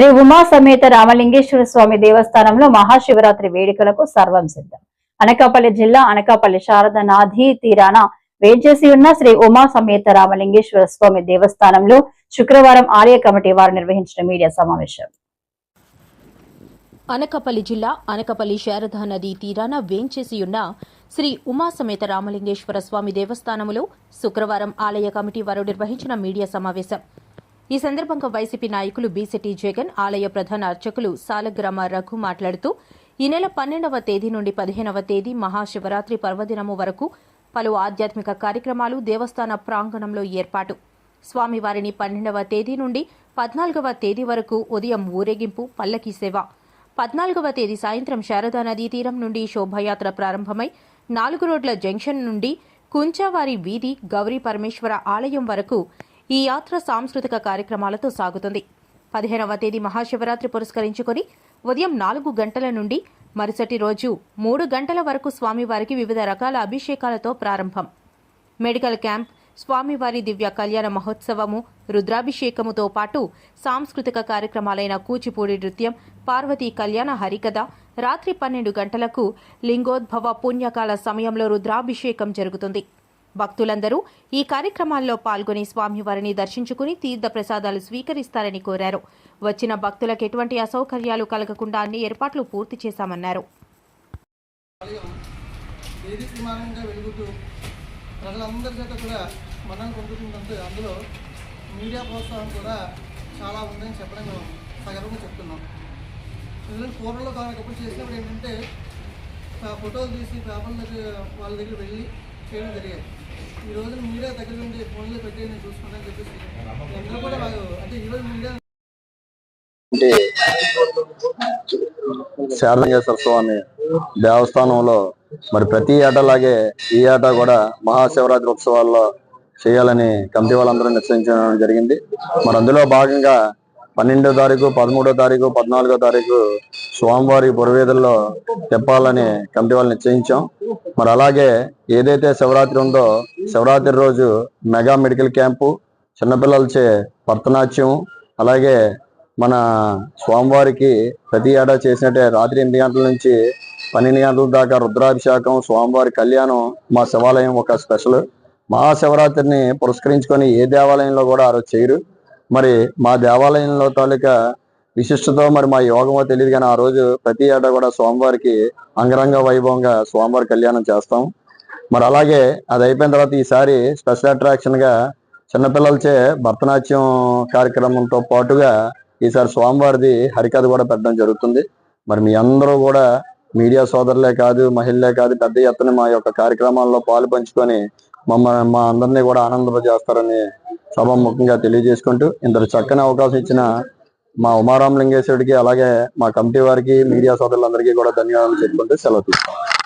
శ్రీ ఉమా సమేత రామలింగేశ్వర స్వామి దేవస్థానంలో మహాశివరాత్రి వేడుకలకు సర్వం సిద్ధం. అనకాపల్లి జిల్లా అనకాపల్లి శారద తీరాన వేంచేసి ఉన్న శ్రీ ఉమా సమేత రామలింగేశ్వర స్వామి దేవస్థానంలో శుక్రవారం ఆలయ కమిటీ వారు నిర్వహించిన మీడియా సమావేశం. అనకాపల్లి జిల్లా అనకాపల్లి శారదా నదీ తీరాన వేంచేసి ఉన్న శ్రీ ఉమా సమేత రామలింగేశ్వర స్వామి దేవస్థానములో శుక్రవారం ఆలయ కమిటీ వారు నిర్వహించిన మీడియా సమావేశం. ఈ సందర్భంగా వైసీపీ నాయకులు బీసీటీ జగన్ ఆలయ ప్రధాన అర్చకులు సాలగ్రామ రఘు మాట్లాడుతూ ఈ నెల పన్నెండవ తేదీ నుండి పదిహేనవ తేదీ మహాశివరాత్రి పర్వదినము వరకు పలు ఆధ్యాత్మిక కార్యక్రమాలు దేవస్థాన ప్రాంగణంలో ఏర్పాటు. స్వామివారిని పన్నెండవ తేదీ నుండి పద్నాలుగవ తేదీ వరకు ఉదయం ఊరేగింపు పల్లకీ సేవ. పద్నాలుగవ తేదీ సాయంత్రం శారదా నదీ తీరం నుండి శోభాయాత్ర ప్రారంభమై నాలుగు రోడ్ల జంక్షన్ నుండి కుంచావారి వీధి గౌరీ పరమేశ్వర ఆలయం వరకు ఈ యాత్ర సాంస్కృతిక కార్యక్రమాలతో సాగుతుంది. పదిహేనవ తేదీ మహాశివరాత్రి పురస్కరించుకొని ఉదయం నాలుగు గంటల నుండి మరుసటి రోజు మూడు గంటల వరకు స్వామివారికి వివిధ రకాల అభిషేకాలతో ప్రారంభం. మెడికల్ క్యాంప్ స్వామివారి దివ్య కళ్యాణ మహోత్సవము రుద్రాభిషేకముతో పాటు సాంస్కృతిక కార్యక్రమాలైన కూచిపూడి నృత్యం పార్వతీ కళ్యాణ హరికథ రాత్రి పన్నెండు గంటలకు లింగోద్భవ పుణ్యకాల సమయంలో రుద్రాభిషేకం జరుగుతుంది. భక్తులందరూ ఈ కార్యక్రమాల్లో పాల్గొని స్వామివారిని దర్శించుకుని తీర్థ ప్రసాదాలు స్వీకరిస్తారని కోరారు. వచ్చిన భక్తులకు ఎటువంటి అసౌకర్యాలు కలగకుండా అన్ని ఏర్పాట్లు పూర్తి చేశామన్నారు. ప్రజలందరి చేత కూడా మన్నను పొందుతుందంటే అందులో మీడియా ప్రోత్సాహం కూడా చాలా ఉందని చెప్పడం సగర్వంగా చెప్తున్నాం. ఎందుకంటే పూర్వంలో కానప్పుడు చేసినప్పుడు ఏంటంటే ఫోటోలు తీసి పేపర్ల వాళ్ళ దగ్గర వెళ్ళి చేయడం జరిగేది. ఈ రోజున మీడియా దగ్గర నుండి ఫోన్లో పెట్టి నేను చూసుకుంటానని చెప్పేసి. అందరూ కూడా అంటే ఈరోజు మీడియా శారలింగేశ్వర స్వామి దేవస్థానంలో మరి ప్రతి ఏటలాగే ఈ ఏటా కూడా మహాశివరాత్రి ఉత్సవాల్లో చేయాలని కమిటీ వాళ్ళందరూ నిశ్చయించడం జరిగింది. మరి అందులో భాగంగా పన్నెండో తారీఖు పదమూడో తారీఖు పద్నాలుగో తారీఖు స్వామివారి పురవేదుల్లో తిప్పాలని కమిటీ వాళ్ళు నిశ్చయించాం మరి అలాగే ఏదైతే శివరాత్రి ఉందో శివరాత్రి రోజు మెగా మెడికల్ క్యాంపు చిన్నపిల్లలచే భరతనాట్యం అలాగే మన స్వామివారికి ప్రతి ఏడా చేసినట్టే రాత్రి ఎనిమిది గంటల నుంచి పన్నెండు గంటల దాకా రుద్రాభిషేకం స్వామివారి కళ్యాణం మా శివాలయం ఒక స్పెషల్. మహాశివరాత్రిని పురస్కరించుకొని ఏ దేవాలయంలో కూడా ఆ రోజు చేయరు. మరి మా దేవాలయంలో తాలూకా విశిష్టతో మరి మా యోగమో తెలియదు కానీ ఆ రోజు ప్రతి ఏటా కూడా స్వామివారికి అంగరంగ వైభవంగా స్వామివారి కళ్యాణం చేస్తాం. మరి అలాగే అది అయిపోయిన తర్వాత ఈసారి స్పెషల్ అట్రాక్షన్గా చిన్నపిల్లలచే భరతనాట్యం కార్యక్రమంతో పాటుగా ఈసారి స్వామివారిది హరికథ కూడా పెట్టడం జరుగుతుంది. మరి మీ అందరూ కూడా మీడియా సోదరులే కాదు మహిళలే కాదు పెద్ద ఎత్తున మా యొక్క కార్యక్రమాల్లో పాలు పంచుకొని మమ్మల్ని మా అందరినీ కూడా ఆనందపజేస్తారని సభాముఖంగా తెలియజేసుకుంటూ ఇంత చక్కని అవకాశం ఇచ్చిన మా ఉమారాం లింగేశ్వరుడికి అలాగే మా కమిటీ వారికి మీడియా సోదరులందరికీ కూడా ధన్యవాదాలు చెప్పుకుంటూ సెలవు తీసుకుంటాం